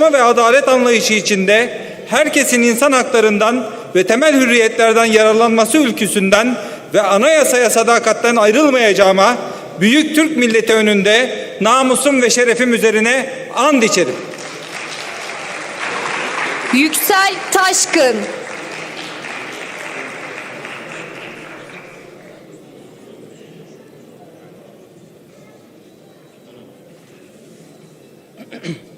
dayanışma ve adalet anlayışı içinde herkesin insan haklarından ve temel hürriyetlerden yararlanması ülküsünden ve anayasaya sadakatten ayrılmayacağıma büyük Türk milleti önünde namusum ve şerefim üzerine and içerim. Yüksel Taşkın.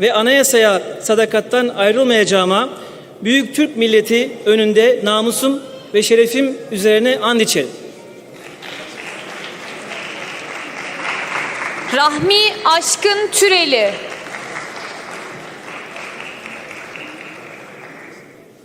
ve anayasaya sadakattan ayrılmayacağıma büyük Türk milleti önünde namusum ve şerefim üzerine and içerim. Rahmi Aşkın Türeli.